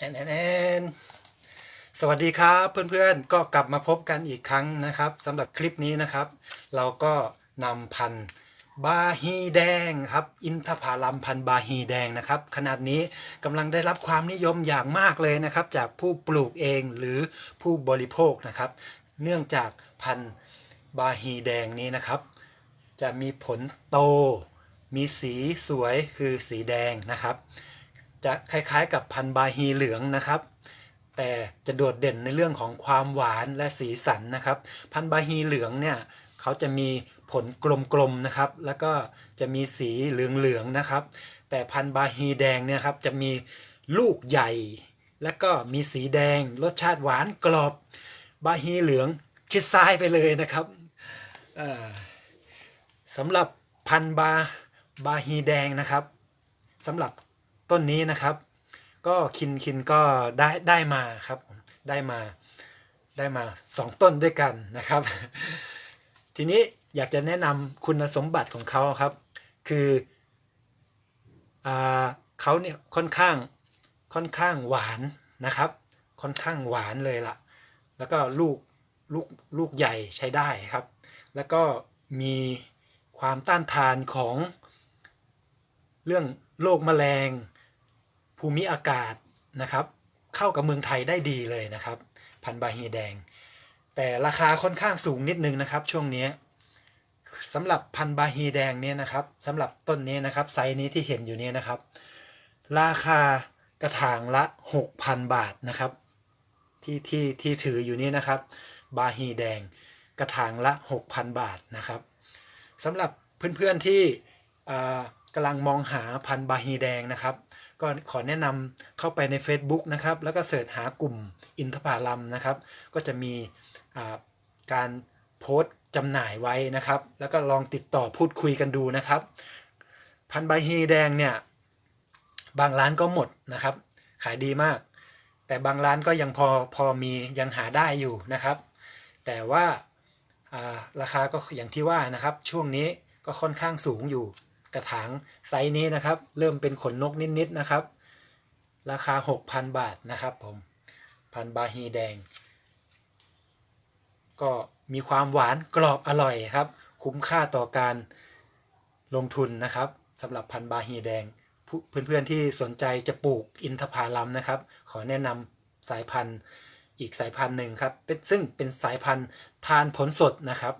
แอนแอนแอนสวัสดีครับเพื่อนๆ ก็กลับมาพบกันอีกครั้งนะครับสำหรับคลิปนี้นะครับ เราก็นำพันธุ์บาฮีแดงครับ อินทผลัมพันธุ์บาฮีแดงนะครับ ขนาดนี้กำลังได้รับความนิยมอย่างมากเลยนะครับ จากผู้ปลูกเองหรือผู้บริโภคนะครับ เนื่องจากพันธุ์บาฮีแดงนี้นะครับ จะมีผลโต มีสีสวยคือสีแดงนะครับ จะคล้ายๆกับพันธุ์บาฮีเหลืองนะครับ แต่จะโดดเด่นในเรื่องของความหวานและสีสันนะครับ พันธุ์บาฮีเหลืองเนี่ยเขาจะมีผลกลมๆนะครับ แล้วก็จะมีสีเหลืองๆนะครับ แต่พันธุ์บาฮีแดงเนี่ยครับจะมีลูกใหญ่ แล้วก็มีสีแดง รสชาติหวานกรอบบาฮีเหลืองชิดซ้ายไปเลยนะครับสำหรับพันธุ์บาบาฮีแดงนะครับสำหรับ ต้นนี้นะครับ ก็คินคินก็ได้ได้มาครับได้มาได้มาสองต้นด้วยกันนะครับ ทีนี้อยากจะแนะนำคุณสมบัติของเขาครับ คืออเขาเนี่ยค่อนข้างค่อนข้างหวานนะครับ ค่อนข้างหวานเลยล่ะแล้วก็ลูกลูกลูกใหญ่ใช้ได้ครับ แล้วก็มีความต้านทานของเรื่องโรคแมลง ภูมิอากาศนะครับ เข้ากับเมืองไทยได้ดีเลยนะครับ พันธุ์บาฮีแดง แต่ราคาค่อนข้างสูงนิดนึงนะครับ ช่วงนี้สำหรับพันธุ์บาฮีแดงเนี่ยนะครับสำหรับต้นนี้นะครับไซส์นี้ที่เห็นอยู่เนี่ยนะครับ ราคากระถางละ 6,000 บาทนะครับ ที่ที่ที่ถืออยู่นี่นะครับ บาฮีแดง กระถางละ 6,000 บาทนะครับสำหรับเพื่อนๆที่อ่กำลังมองหาพันธุ์บาฮีแดงนะครับ ก็ขอแนะนำเข้าไปใน Facebook นะครับ แล้วก็เสิร์ชหากลุ่มอินทผลัมนะครับ ก็จะมีการโพสต์จำหน่ายไว้นะครับ แล้วก็ลองติดต่อพูดคุยกันดูนะครับ พันใบฮีแดงเนี่ย บางร้านก็หมดนะครับ ขายดีมาก แต่บางร้านก็ยังพอพอมียังหาได้อยู่นะครับ แต่ว่าอ่าราคาก็อย่างที่ว่านะครับ ช่วงนี้ก็ค่อนข้างสูงอยู่ กระถางไซส์นี้นะครับ เริ่มเป็นขนนกนิดๆนะครับ ราคา 6,000 บาทนะครับผมพันบาฮีแดง ก็มีความหวานกรอบอร่อยครับ คุ้มค่าต่อการลงทุนนะครับสำหรับพันบาฮีแดง เพื่อนๆที่สนใจจะปลูกอินทผลัมนะครับ ขอแนะนำสายพันธุ์อีกสายพันธุ์หนึ่งครับเป็นซึ่งเป็นสายพันธุ์ทานผลสดนะครับ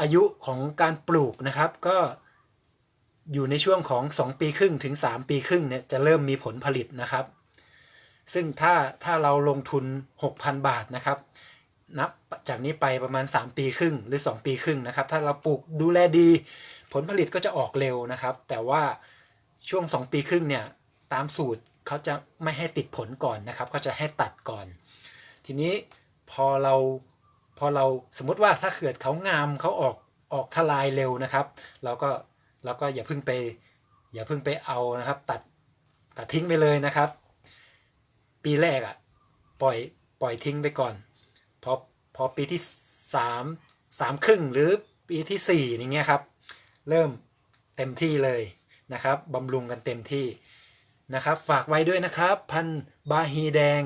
อายุของการปลูกนะครับก็ อยู่ในช่วงของ 2 ปีครึ่งถึง 3 ปีครึ่งเนี่ยจะเริ่มมีผลผลิตนะครับ ซึ่งถ้าถ้าเราลงทุน 6,000 บาทนะครับ นับจากนี้ไปประมาณ 3 ปีครึ่งหรือ 2 ปีครึ่งนะครับ ถ้าเราปลูกดูแลดี ผลผลิตก็จะออกเร็วนะครับ แต่ว่าช่วง 2 ปีครึ่งเนี่ยตามสูตรเขาจะไม่ให้ติดผลก่อนนะครับเขาจะให้ตัดก่อน ทีนี้พอเราพอเราสมมติว่าถ้าเกิดเขางามเขาออกออกทลายเร็วนะครับ เราก็ เราก็อย่าเพิ่งไปอย่าเพิ่งไปเอานะครับ ตัดตัดทิ้งไปเลยนะครับ ปีแรกอะ่ะปล่อยปล่อยทิ้งไปก่อนพอพอปีที่สามสามครึ่งหรือปีที่สี่อย่างเงี้ยครับ เริ่มเต็มที่เลยนะครับบำรุงกันเต็มที่นะครับ ฝากไว้ด้วยนะครับ พันบาฮีแดง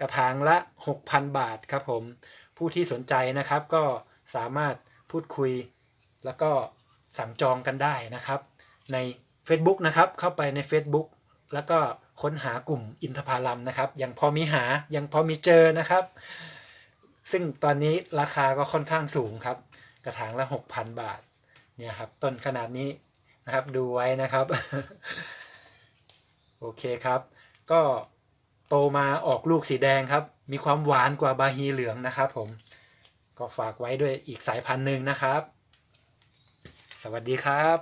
กระถางละ 6,000 บาทครับผม ผู้ที่สนใจนะครับก็สามารถพูดคุยแล้วก็ สั่งจองกันได้นะครับ ใน Facebook นะครับ เข้าไปใน Facebook แล้วก็ค้นหากลุ่มอินทผลัมนะครับ ยังพอมีหายังพอมีเจอนะครับ ซึ่งตอนนี้ราคาก็ค่อนข้างสูงครับ กระถางละ 6,000 บาทเนี่ยครับต้นขนาดนี้นะครับดูไว้นะครับ โอเคครับ ก็โตมาออกลูกสีแดงครับ มีความหวานกว่าบาฮีเหลืองนะครับผมก็ฝากไว้ด้วยอีกสายพันธุ์หนึ่งนะครับ สวัสดีครับ